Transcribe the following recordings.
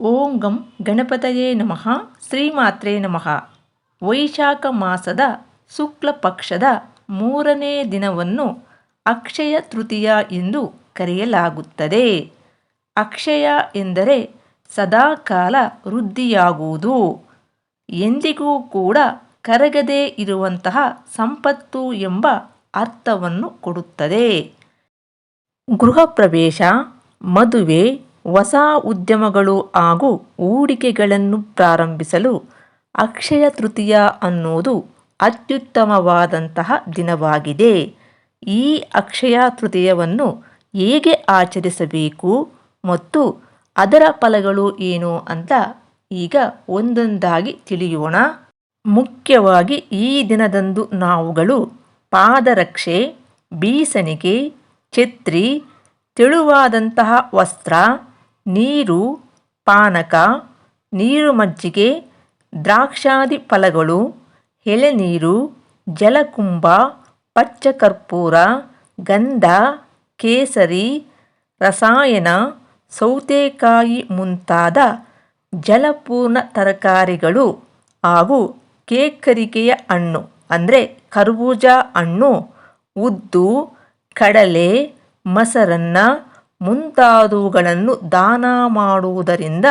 ಓಂ ಗಂ ಗಣಪತಯೇ ನಮಃ ಶ್ರೀಮಾತ್ರೇ ನಮಃ. ವೈಶಾಖ ಮಾಸದ ಶುಕ್ಲ ಪಕ್ಷದ ಮೂರನೇ ದಿನವನ್ನು ಅಕ್ಷಯ ತೃತೀಯ ಎಂದು ಕರೆಯಲಾಗುತ್ತದೆ. ಅಕ್ಷಯ ಎಂದರೆ ಸದಾಕಾಲ ವೃದ್ಧಿಯಾಗುವುದು. ಎಂದಿಗೂ ಕೂಡ ಕರಗದೇ ಇರುವಂತಹ ಸಂಪತ್ತು ಎಂಬ ಅರ್ಥವನ್ನು ಕೊಡುತ್ತದೆ. ಗೃಹ ಪ್ರವೇಶ, ಮದುವೆ ಹೊಸ ಉದ್ಯಮಗಳು ಹಾಗೂ ಹೂಡಿಕೆಗಳನ್ನು ಪ್ರಾರಂಭಿಸಲು ಅಕ್ಷಯ ತೃತೀಯ ಅನ್ನೋದು ಅತ್ಯುತ್ತಮವಾದಂತಹ ದಿನವಾಗಿದೆ. ಈ ಅಕ್ಷಯ ತೃತೀಯವನ್ನು ಹೇಗೆ ಆಚರಿಸಬೇಕು ಮತ್ತು ಅದರ ಫಲಗಳು ಏನು ಅಂತ ಈಗ ಒಂದೊಂದಾಗಿ ತಿಳಿಯೋಣ. ಮುಖ್ಯವಾಗಿ ಈ ದಿನದಂದು ನಾವುಗಳು ಪಾದರಕ್ಷೆ ಬೀಸಣಿಗೆ ಛತ್ರಿ, ತೆಳುವಾದಂತಹ ವಸ್ತ್ರ ನೀರು, ಪಾನಕ, ನೀರು ಮಜ್ಜಿಗೆ, ದ್ರಾಕ್ಷಾದಿ ಫಲಗಳು, ಎಳೆನೀರು, ಜಲಕುಂಭ, ಪಚ್ಚಕರ್ಪೂರ, ಗಂಧ, ಕೇಸರಿ, ರಸಾಯನ, ಸೌತೆಕಾಯಿ ಮುಂತಾದ ಜಲಪೂರ್ಣ ತರಕಾರಿಗಳು ಹಾಗೂ ಕೇಕರಿಕೆಯ ಹಣ್ಣು, ಅಂದರೆ ಕರ್ಬೂಜ ಹಣ್ಣು, ಉದ್ದು, ಕಡಲೆ, ಮೊಸರನ್ನ ಮುಂತಾದವುಗಳನ್ನು ದಾನ ಮಾಡುವುದರಿಂದ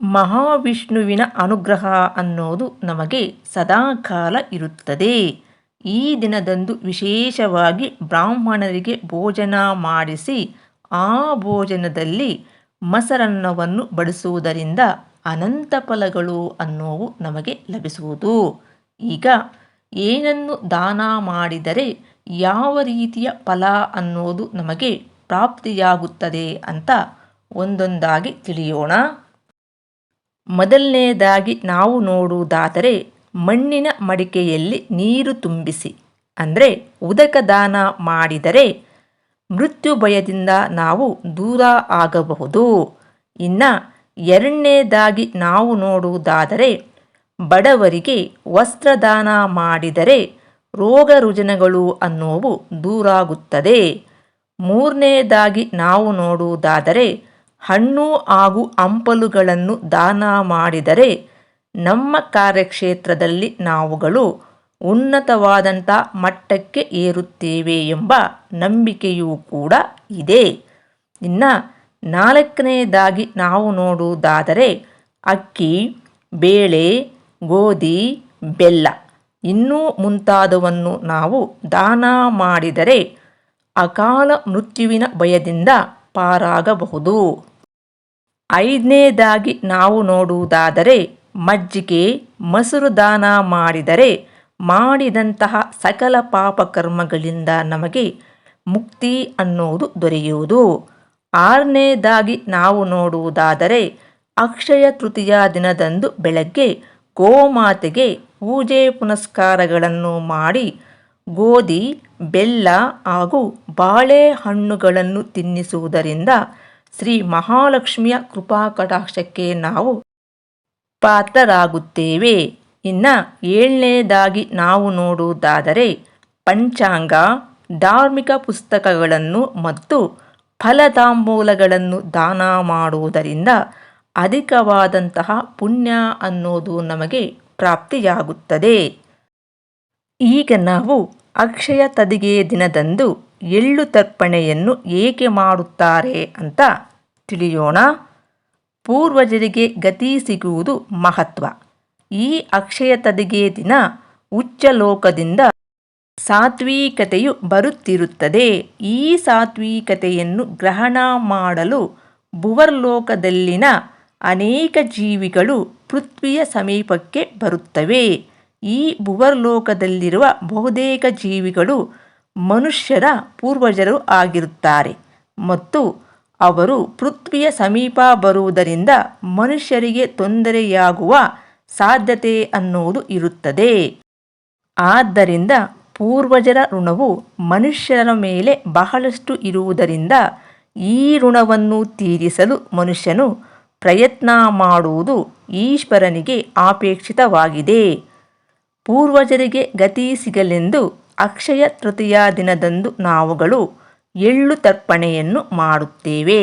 ಮಹಾವಿಷ್ಣುವಿನ ಅನುಗ್ರಹ ಅನ್ನೋದು ನಮಗೆ ಸದಾಕಾಲ ಇರುತ್ತದೆ. ಈ ದಿನದಂದು ವಿಶೇಷವಾಗಿ ಬ್ರಾಹ್ಮಣರಿಗೆ ಭೋಜನ ಮಾಡಿಸಿ ಆ ಭೋಜನದಲ್ಲಿ ಮಸರನ್ನವನ್ನು ಬಡಿಸುವುದರಿಂದ ಅನಂತ ಫಲಗಳು ಅನ್ನೋವು ನಮಗೆ ಲಭಿಸುವುದು. ಈಗ ಏನನ್ನು ದಾನ ಮಾಡಿದರೆ ಯಾವ ರೀತಿಯ ಫಲ ಅನ್ನೋದು ನಮಗೆ ಪ್ರಾಪ್ತಿಯಾಗುತ್ತದೆ ಅಂತ ಒಂದೊಂದಾಗಿ ತಿಳಿಯೋಣ. ಮೊದಲನೇದಾಗಿ ನಾವು ನೋಡುವುದಾದರೆ ಮಣ್ಣಿನ ಮಡಿಕೆಯಲ್ಲಿ ನೀರು ತುಂಬಿಸಿ, ಅಂದರೆ ಉದಕದಾನ ಮಾಡಿದರೆ ಮೃತ್ಯು ಭಯದಿಂದ ನಾವು ದೂರ ಆಗಬಹುದು. ಇನ್ನು ಎರಡನೇದಾಗಿ ನಾವು ನೋಡುವುದಾದರೆ ಬಡವರಿಗೆ ವಸ್ತ್ರದಾನ ಮಾಡಿದರೆ ರೋಗ ರುಜಿನಗಳು ಅನ್ನೋವು ದೂರಾಗುತ್ತದೆ. ಮೂರನೇದಾಗಿ ನಾವು ನೋಡುವುದಾದರೆ, ಹಣ್ಣು ಹಾಗೂ ಹಂಪಲುಗಳನ್ನು ದಾನ ಮಾಡಿದರೆ, ನಮ್ಮ ಕಾರ್ಯಕ್ಷೇತ್ರದಲ್ಲಿ ನಾವುಗಳು ಉನ್ನತವಾದಂಥ ಮಟ್ಟಕ್ಕೆ ಏರುತ್ತೇವೆ ಎಂಬ ನಂಬಿಕೆಯೂ ಕೂಡ ಇದೆ. ಇನ್ನು ನಾಲ್ಕನೇದಾಗಿ ನಾವು ನೋಡುವುದಾದರೆ, ಅಕ್ಕಿ, ಬೇಳೆ, ಗೋಧಿ, ಬೆಲ್ಲ ಇನ್ನೂ ಮುಂತಾದವನ್ನು ನಾವು ದಾನ ಮಾಡಿದರೆ ಅಕಾಲ ಮೃತ್ಯುವಿನ ಭಯದಿಂದ ಪಾರಾಗಬಹುದು. ಐದನೇದಾಗಿ ನಾವು ನೋಡುವುದಾದರೆ, ಮಜ್ಜಿಗೆ, ಮೊಸರು ದಾನ ಮಾಡಿದರೆ ಮಾಡಿದಂತಹ ಸಕಲ ಪಾಪಕರ್ಮಗಳಿಂದ ನಮಗೆ ಮುಕ್ತಿ ಅನ್ನೋದು ದೊರೆಯುವುದು. ಆರನೇದಾಗಿ ನಾವು ನೋಡುವುದಾದರೆ, ಅಕ್ಷಯ ತೃತೀಯ ದಿನದಂದು ಬೆಳಗ್ಗೆ ಗೋಮಾತೆಗೆ ಪೂಜೆ ಪುನಸ್ಕಾರಗಳನ್ನು ಮಾಡಿ ಗೋಧಿ, ಬೆಲ್ಲ ಹಾಗೂ ಬಾಳೆಹಣ್ಣುಗಳನ್ನು ತಿನ್ನಿಸುವುದರಿಂದ ಶ್ರೀ ಮಹಾಲಕ್ಷ್ಮಿಯ ಕೃಪಾ ಕಟಾಕ್ಷಕ್ಕೆ ನಾವು ಪಾತ್ರರಾಗುತ್ತೇವೆ. ಇನ್ನು ಏಳನೇದಾಗಿ ನಾವು ನೋಡುವುದಾದರೆ ಪಂಚಾಂಗ, ಧಾರ್ಮಿಕ ಪುಸ್ತಕಗಳನ್ನು ಮತ್ತು ಫಲತಾಂಬೂಲಗಳನ್ನು ದಾನ ಮಾಡುವುದರಿಂದ ಅಧಿಕವಾದಂತಹ ಪುಣ್ಯ ಅನ್ನೋದು ನಮಗೆ ಪ್ರಾಪ್ತಿಯಾಗುತ್ತದೆ. ಈಗ ನಾವು ಅಕ್ಷಯ ತದಿಗೆ ದಿನದಂದು ಎಳ್ಳು ತರ್ಪಣೆಯನ್ನು ಏಕೆ ಮಾಡುತ್ತಾರೆ ಅಂತ ತಿಳಿಯೋಣ. ಪೂರ್ವಜರಿಗೆ ಗತಿ ಸಿಗುವುದು ಮಹತ್ವ. ಈ ಅಕ್ಷಯ ತದಿಗೆ ದಿನ ಉಚ್ಚಲೋಕದಿಂದ ಸಾತ್ವಿಕತೆಯು ಬರುತ್ತಿರುತ್ತದೆ. ಈ ಸಾತ್ವಿಕತೆಯನ್ನು ಗ್ರಹಣ ಮಾಡಲು ಭುವರ್ಲೋಕದಲ್ಲಿನ ಅನೇಕ ಜೀವಿಗಳು ಪೃಥ್ವಿಯ ಸಮೀಪಕ್ಕೆ ಬರುತ್ತವೆ. ಈ ಭುವರ್ಲೋಕದಲ್ಲಿರುವ ಬಹುತೇಕ ಜೀವಿಗಳು ಮನುಷ್ಯರ ಪೂರ್ವಜರು ಆಗಿರುತ್ತಾರೆ ಮತ್ತು ಅವರು ಪೃಥ್ವಿಯ ಸಮೀಪ ಬರುವುದರಿಂದ ಮನುಷ್ಯರಿಗೆ ತೊಂದರೆಯಾಗುವ ಸಾಧ್ಯತೆ ಅನ್ನುವುದು ಇರುತ್ತದೆ. ಆದ್ದರಿಂದ ಪೂರ್ವಜರ ಋಣವು ಮನುಷ್ಯರ ಮೇಲೆ ಬಹಳಷ್ಟು ಇರುವುದರಿಂದ ಈ ಋಣವನ್ನು ತೀರಿಸಲು ಮನುಷ್ಯನು ಪ್ರಯತ್ನ ಮಾಡುವುದು ಈಶ್ವರನಿಗೆ ಅಪೇಕ್ಷಿತವಾಗಿದೆ ಪೂರ್ವಜರಿಗೆ ಗತಿ ಸಿಗಲೆಂದು ಅಕ್ಷಯ ತೃತೀಯ ದಿನದಂದು ನಾವುಗಳು ಎಳ್ಳು ತರ್ಪಣೆಯನ್ನು ಮಾಡುತ್ತೇವೆ.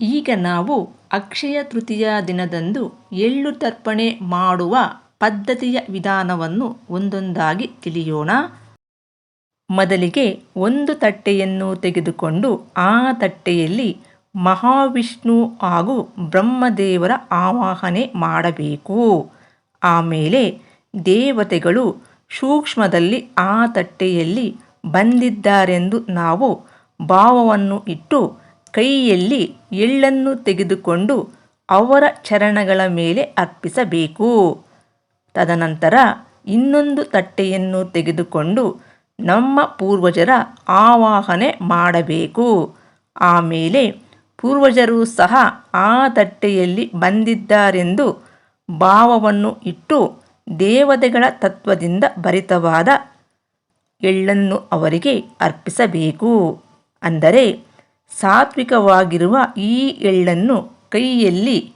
ಈಗ ನಾವು ಅಕ್ಷಯ ತೃತೀಯ ದಿನದಂದು ಎಳ್ಳು ತರ್ಪಣೆ ಮಾಡುವ ಪದ್ಧತಿಯ ವಿಧಾನವನ್ನು ಒಂದೊಂದಾಗಿ ತಿಳಿಯೋಣ. ಮೊದಲಿಗೆ ಒಂದು ತಟ್ಟೆಯನ್ನು ತೆಗೆದುಕೊಂಡು ಆ ತಟ್ಟೆಯಲ್ಲಿ ಮಹಾವಿಷ್ಣು ಹಾಗೂ ಬ್ರಹ್ಮದೇವರ ಆವಾಹನೆ ಮಾಡಬೇಕು. ಆಮೇಲೆ ದೇವತೆಗಳು ಸೂಕ್ಷ್ಮದಲ್ಲಿ ಆ ತಟ್ಟೆಯಲ್ಲಿ ಬಂದಿದ್ದಾರೆಂದು ನಾವು ಭಾವವನ್ನು ಇಟ್ಟು ಕೈಯಲ್ಲಿ ಎಳ್ಳನ್ನು ತೆಗೆದುಕೊಂಡು ಅವರ ಚರಣಗಳ ಮೇಲೆ ಅರ್ಪಿಸಬೇಕು. ತದನಂತರ ಇನ್ನೊಂದು ತಟ್ಟೆಯನ್ನು ತೆಗೆದುಕೊಂಡು ನಮ್ಮ ಪೂರ್ವಜರ ಆವಾಹನೆ ಮಾಡಬೇಕು. ಆಮೇಲೆ ಪೂರ್ವಜರು ಸಹ ಆ ತಟ್ಟೆಯಲ್ಲಿ ಬಂದಿದ್ದಾರೆಂದು ಭಾವವನ್ನು ಇಟ್ಟು ದೇವತೆಗಳ ತತ್ವದಿಂದ ಭರಿತವಾದ ಎಳ್ಳನ್ನು ಅವರಿಗೆ ಅರ್ಪಿಸಬೇಕು. ಅಂದರೆ ಸಾತ್ವಿಕವಾಗಿರುವ ಈ ಎಳ್ಳನ್ನು ಕೈಯಲ್ಲಿ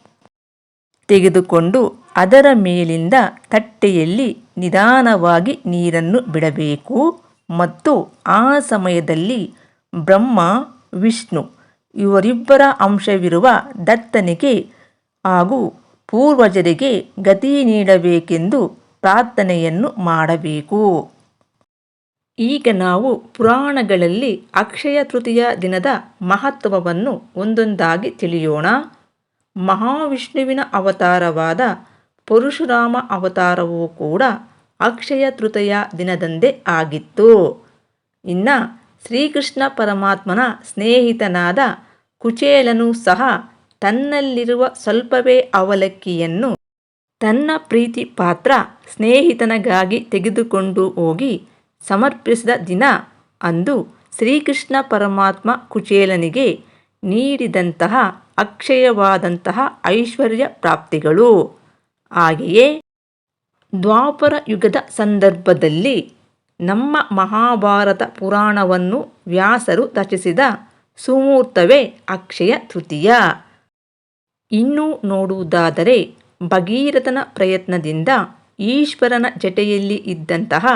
ತೆಗೆದುಕೊಂಡು ಅದರ ಮೇಲಿಂದ ತಟ್ಟೆಯಲ್ಲಿ ನಿಧಾನವಾಗಿ ನೀರನ್ನು ಬಿಡಬೇಕು. ಮತ್ತು ಆ ಸಮಯದಲ್ಲಿ ಬ್ರಹ್ಮ, ವಿಷ್ಣು ಇವರಿಬ್ಬರ ಅಂಶವಿರುವ ದತ್ತನಿಗೆ ಹಾಗೂ ಪೂರ್ವಜರಿಗೆ ಗತಿ ನೀಡಬೇಕೆಂದು ಪ್ರಾರ್ಥನೆಯನ್ನು ಮಾಡಬೇಕು. ಈಗ ನಾವು ಪುರಾಣಗಳಲ್ಲಿ ಅಕ್ಷಯ ತೃತೀಯ ದಿನದ ಮಹತ್ವವನ್ನು ಒಂದೊಂದಾಗಿ ತಿಳಿಯೋಣ. ಮಹಾವಿಷ್ಣುವಿನ ಅವತಾರವಾದ ಪರಶುರಾಮ ಅವತಾರವೂ ಕೂಡ ಅಕ್ಷಯ ತೃತೀಯ ದಿನದಂದೇ ಆಗಿತ್ತು. ಇನ್ನು ಶ್ರೀಕೃಷ್ಣ ಪರಮಾತ್ಮನ ಸ್ನೇಹಿತನಾದ ಕುಚೇಲನು ಸಹ ತನ್ನಲ್ಲಿರುವ ಸ್ವಲ್ಪವೇ ಅವಲಕ್ಕಿಯನ್ನು ತನ್ನ ಪ್ರೀತಿ ಪಾತ್ರ ಸ್ನೇಹಿತನಿಗಾಗಿ ತೆಗೆದುಕೊಂಡು ಹೋಗಿ ಸಮರ್ಪಿಸಿದ ದಿನ ಅಂದು ಶ್ರೀಕೃಷ್ಣ ಪರಮಾತ್ಮ ಕುಚೇಲನಿಗೆ ನೀಡಿದಂತಹ ಅಕ್ಷಯವಾದಂತಹ ಐಶ್ವರ್ಯ ಪ್ರಾಪ್ತಿಗಳು. ಹಾಗೆಯೇ ದ್ವಾಪರ ಯುಗದ ಸಂದರ್ಭದಲ್ಲಿ ನಮ್ಮ ಮಹಾಭಾರತ ಪುರಾಣವನ್ನು ವ್ಯಾಸರು ರಚಿಸಿದ ಸುಮೂರ್ತವೇ ಅಕ್ಷಯ ತೃತೀಯ. ಇನ್ನು ನೋಡುವುದಾದರೆ ಭಗೀರಥನ ಪ್ರಯತ್ನದಿಂದ ಈಶ್ವರನ ಜಟೆಯಲ್ಲಿ ಇದ್ದಂತಹ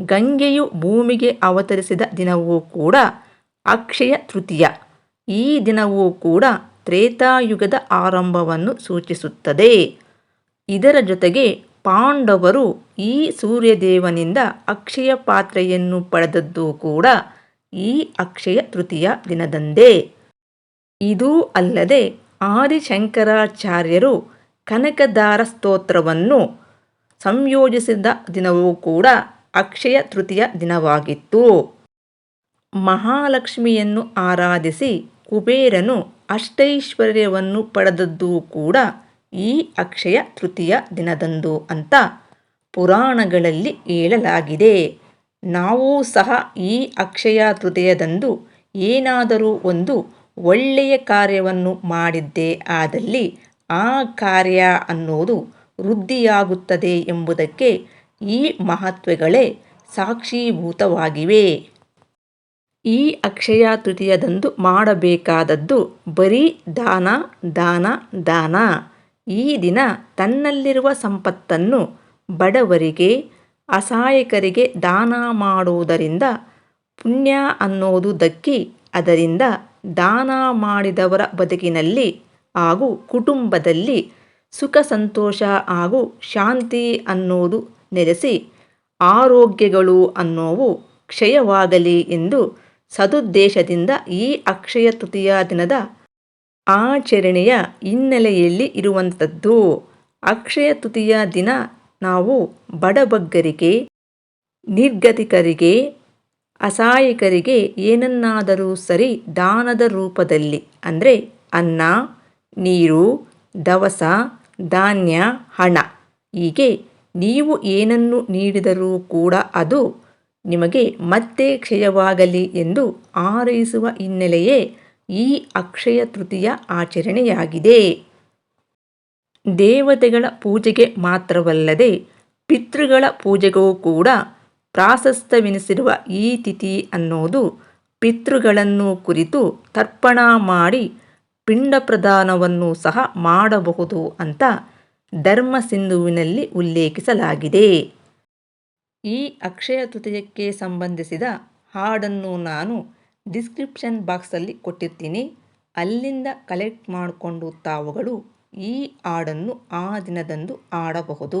ಗಂಗೆಯು ಭೂಮಿಗೆ ಅವತರಿಸಿದ ದಿನವೂ ಕೂಡ ಅಕ್ಷಯ ತೃತೀಯ. ಈ ದಿನವೂ ಕೂಡ ತ್ರೇತಾಯುಗದ ಆರಂಭವನ್ನು ಸೂಚಿಸುತ್ತದೆ. ಇದರ ಜೊತೆಗೆ ಪಾಂಡವರು ಈ ಸೂರ್ಯದೇವನಿಂದ ಅಕ್ಷಯ ಪಾತ್ರೆಯನ್ನು ಪಡೆದದ್ದು ಕೂಡ ಈ ಅಕ್ಷಯ ತೃತೀಯ ದಿನದಂದೇ. ಇದೂ ಅಲ್ಲದೆ ಆದಿಶಂಕರಾಚಾರ್ಯರು ಕನಕದಾರ ಸ್ತೋತ್ರವನ್ನು ಸಂಯೋಜಿಸಿದ ದಿನವೂ ಕೂಡ ಅಕ್ಷಯ ತೃತೀಯ ದಿನವಾಗಿತ್ತು. ಮಹಾಲಕ್ಷ್ಮಿಯನ್ನು ಆರಾಧಿಸಿ ಕುಬೇರನು ಅಷ್ಟೈಶ್ವರ್ಯವನ್ನು ಪಡೆದದ್ದು ಕೂಡ ಈ ಅಕ್ಷಯ ತೃತೀಯ ದಿನದಂದು ಅಂತ ಪುರಾಣಗಳಲ್ಲಿ ಹೇಳಲಾಗಿದೆ. ನಾವು ಸಹ ಈ ಅಕ್ಷಯ ತೃತೀಯದಂದು ಏನಾದರೂ ಒಂದು ಒಳ್ಳೆಯ ಕಾರ್ಯವನ್ನು ಮಾಡಿದ್ದೇ ಆದಲ್ಲಿ ಆ ಕಾರ್ಯ ಅನ್ನೋದು ವೃದ್ಧಿಯಾಗುತ್ತದೆ ಎಂಬುದಕ್ಕೆ ಈ ಮಹತ್ವಗಳೇ ಸಾಕ್ಷೀಭೂತವಾಗಿವೆ. ಈ ಅಕ್ಷಯ ತೃತೀಯದಂದು ಮಾಡಬೇಕಾದದ್ದು ಬರೀ ದಾನ ದಾನ ದಾನ. ಈ ದಿನ ತನ್ನಲ್ಲಿರುವ ಸಂಪತ್ತನ್ನು ಬಡವರಿಗೆ, ಅಸಹಾಯಕರಿಗೆ ದಾನ ಮಾಡುವುದರಿಂದ ಪುಣ್ಯ ಅನ್ನೋದು ದಕ್ಕಿ ಅದರಿಂದ ದಾನ ಮಾಡಿದವರ ಬದುಕಿನಲ್ಲಿ ಹಾಗೂ ಕುಟುಂಬದಲ್ಲಿ ಸುಖ, ಸಂತೋಷ ಹಾಗೂ ಶಾಂತಿ ಅನ್ನೋದು ನೆಲೆಸಿ ಆರೋಗ್ಯಗಳು ಅನ್ನೋವು ಕ್ಷಯವಾಗಲಿ ಎಂದು ಸದುದ್ದೇಶದಿಂದ ಈ ಅಕ್ಷಯ ತೃತೀಯ ದಿನದ ಆಚರಣೆಯ ಹಿನ್ನೆಲೆಯಲ್ಲಿ ಇರುವಂಥದ್ದು. ಅಕ್ಷಯ ತೃತೀಯ ದಿನ ನಾವು ಬಡಬಗ್ಗರಿಗೆ, ನಿರ್ಗತಿಕರಿಗೆ ಅಸಹಾಯಕರಿಗೆ ಏನನ್ನಾದರೂ ಸರಿ ದಾನದ ರೂಪದಲ್ಲಿ, ಅಂದರೆ ಅನ್ನ, ನೀರು, ದವಸ, ಧಾನ್ಯ, ಹಣ. ಹೀಗೆ ನೀವು ಏನನ್ನು ನೀಡಿದರೂ ಕೂಡ ಅದು ನಿಮಗೆ ಮತ್ತೆ ಕ್ಷಯವಾಗಲಿ ಎಂದು ಆರೈಸುವ ಹಿನ್ನೆಲೆಯೇ ಈ ಅಕ್ಷಯ ತೃತೀಯ ಆಚರಣೆಯಾಗಿದೆ. ದೇವತೆಗಳ ಪೂಜೆಗೆ ಮಾತ್ರವಲ್ಲದೆ ಪಿತೃಗಳ ಪೂಜೆಗೂ ಕೂಡ ಪ್ರಾಶಸ್ತ್ಯವೆನಿಸಿರುವ ಈ ತಿಥಿ ಅನ್ನೋದು ಪಿತೃಗಳನ್ನು ಕುರಿತು ತರ್ಪಣ ಮಾಡಿ ಪಿಂಡ ಪ್ರದಾನವನ್ನು ಸಹ ಮಾಡಬಹುದು ಅಂತ ಧರ್ಮ ಸಿಂಧುವಿನಲ್ಲಿ ಉಲ್ಲೇಖಿಸಲಾಗಿದೆ. ಈ ಅಕ್ಷಯ ತೃತೀಯಕ್ಕೆ ಸಂಬಂಧಿಸಿದ ಹಾಡನ್ನು ನಾನು ಡಿಸ್ಕ್ರಿಪ್ಷನ್ ಬಾಕ್ಸಲ್ಲಿ ಕೊಟ್ಟಿರ್ತೀನಿ. ಅಲ್ಲಿಂದ ಕಲೆಕ್ಟ್ ಮಾಡಿಕೊಂಡು ತಾವುಗಳು ಈ ಹಾಡನ್ನು ಆ ದಿನದಂದು ಆಡಬಹುದು